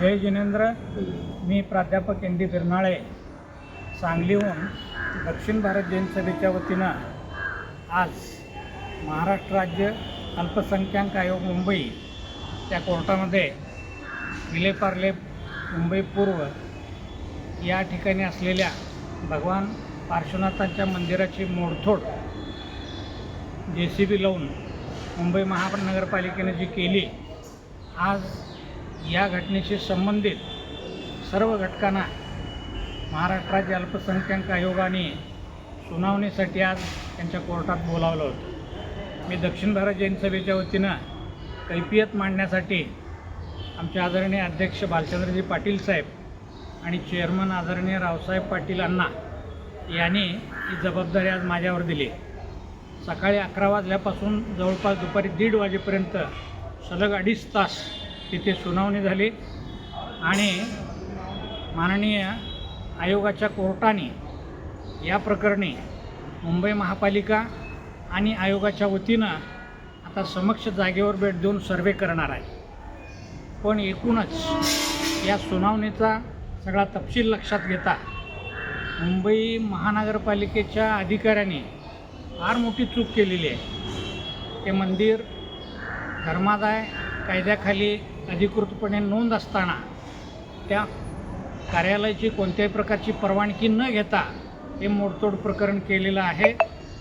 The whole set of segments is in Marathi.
जय जिनेंद्र. मी प्राध्यापक एन डी बिरनाळे. सांगलीहून दक्षिण भारत जैन सभेच्या वतीनं आज महाराष्ट्र राज्य अल्पसंख्याक आयोग मुंबई त्या कोर्टामध्ये विलेपार्ले मुंबई पूर्व या ठिकाणी असलेल्या भगवान पार्श्वनाथांच्या मंदिराची मोडतोड जे सी बी लावून मुंबई महानगरपालिकेनं जी केली आज या घटनेशी संबंधित सर्व घटकांना महाराष्ट्र राज्य अल्पसंख्याक आयोगाने सुनावणीसाठी आज त्यांच्या कोर्टात बोलावलं होतं. मी दक्षिण भारत जैन सभेच्या वतीनं कैफियत मांडण्यासाठी आमचे आदरणीय अध्यक्ष भालचंद्रजी पाटील साहेब आणि चेअरमन आदरणीय रावसाहेब पाटील अण्णा यांनी ही जबाबदारी आज माझ्यावर दिली. सकाळी अकरा वाजल्यापासून जवळपास दुपारी दीड वाजेपर्यंत सलग अडीच तास तिथे सुनावणी झाली आणि माननीय आयोगाच्या कोर्टाने या प्रकरणी मुंबई महापालिका आणि आयोगाच्या वतीनं आता समक्ष जागेवर भेट देऊन सर्वे करणार आहे. पण एकूणच या सुनावणीचा सगळा तपशील लक्षात घेता मुंबई महानगरपालिकेच्या अधिकाऱ्यांनी फार मोठी चूक केलेली आहे. ते मंदिर धर्मादाय कायद्याखाली अधिकृतपणे नोंद असताना त्या कार्यालयाची कोणत्याही प्रकारची परवानगी न घेता हे मोडतोड प्रकरण केलेलं आहे.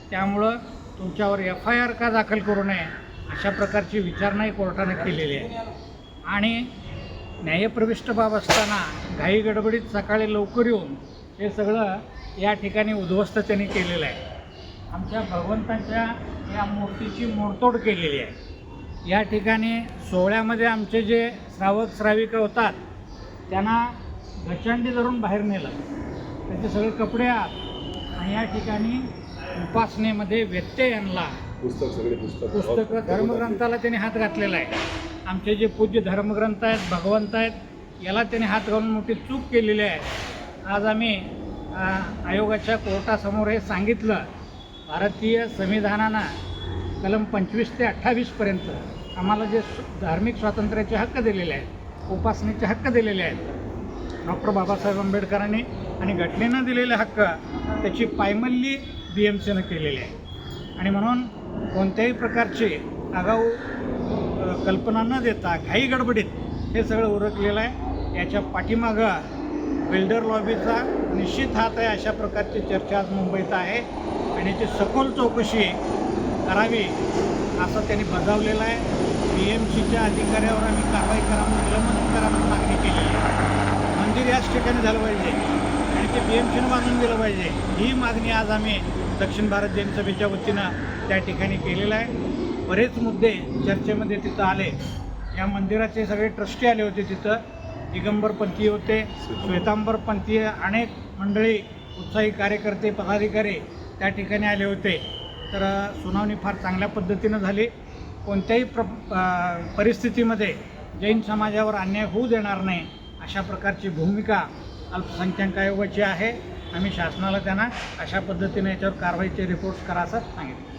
त्यामुळं तुमच्यावर एफ आय आर का दाखल करू नये अशा प्रकारची विचारणाही कोर्टाने केलेली आहे. आणि न्यायप्रविष्ट बाब असताना घाई गडबडीत सकाळी लवकर येऊन हे सगळं या ठिकाणी उद्ध्वस्त त्यांनी केलेलं आहे. आमच्या भगवंतांच्या या मूर्तीची मोडतोड केलेली आहे. या ठिकाणी सोहळ्यामध्ये आमचे जे श्रावक श्राविका होतात त्यांना गचंडी धरून बाहेर नेलं. त्याचे सगळे कपडे आत आणि या ठिकाणी उपासनेमध्ये व्यत्यय आणला. पुस्तक सगळे पुस्तक. पुस्तकं धर्मग्रंथाला त्याने हात घातलेला आहे. आमचे जे पूज्य धर्मग्रंथ आहेत भगवंत आहेत याला त्याने हात घालून मोठी चूक केलेली आहे. आज आम्ही आयोगाच्या कोर्टासमोर हे सांगितलं. भारतीय संविधानानं कलम पंचवीस ते अठ्ठावीसपर्यंत आम्हाला जे धार्मिक स्वातंत्र्याचे हक्क दिलेले आहेत उपासनेचे हक्क दिलेले आहेत डॉक्टर बाबासाहेब आंबेडकरांनी आणि घटनेनं दिलेले हक्क त्याची पायमल्ली बी एम सीनं केलेली आहे. आणि म्हणून कोणत्याही प्रकारचे आगाऊ कल्पना न देता घाई गडबडीत हे सगळं उरकलेलं आहे. याच्या पाठीमागं बिल्डर लॉबीचा निश्चित हात आहे अशा प्रकारची चर्चा आज मुंबईत आहे. आणि याची सखोल चौकशी करावी असं त्यांनी बजावलेलं आहे. बी एम सीच्या अधिकाऱ्यावर आम्ही कारवाई करा म्हणून निलंबन करा म्हणून मागणी केलेली आहे. मंदिर याच ठिकाणी झालं पाहिजे आणि ते बी एम सीनं बांधून दिलं पाहिजे. ही मागणी आज आम्ही दक्षिण भारत जैन सभेच्या वतीनं त्या ठिकाणी केलेलं आहे. बरेच मुद्दे चर्चेमध्ये तिथं आले. या मंदिराचे सगळे ट्रस्टी आले होते तिथं. दिगंबर पंथीय होते श्वेतांबर पंथीय अनेक मंडळी उत्साही कार्यकर्ते पदाधिकारी त्या ठिकाणी आले होते. तर सुनावणी फार चांगल्या पद्धतीनं झाली. कोणत्याही प्र परिस्थितीमध्ये जैन समाजावर अन्याय होऊ देणार नाही अशा प्रकारची भूमिका अल्पसंख्याक आयोगाची आहे. आम्ही शासनाला त्यांना अशा पद्धतीने याच्यावर कारवाईचे रिपोर्ट्स करा असं सांगितलं.